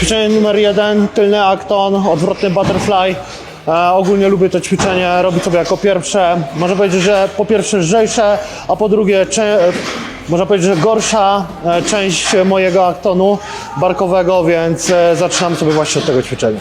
Ćwiczenie numer jeden, tylny akton, odwrotny butterfly. E, ogólnie lubię to ćwiczenie, robić sobie jako pierwsze. Można powiedzieć, że po pierwsze lżejsze, a po drugie można powiedzieć, że gorsza e, część mojego aktonu barkowego, więc e, zaczynam sobie właśnie od tego ćwiczenia.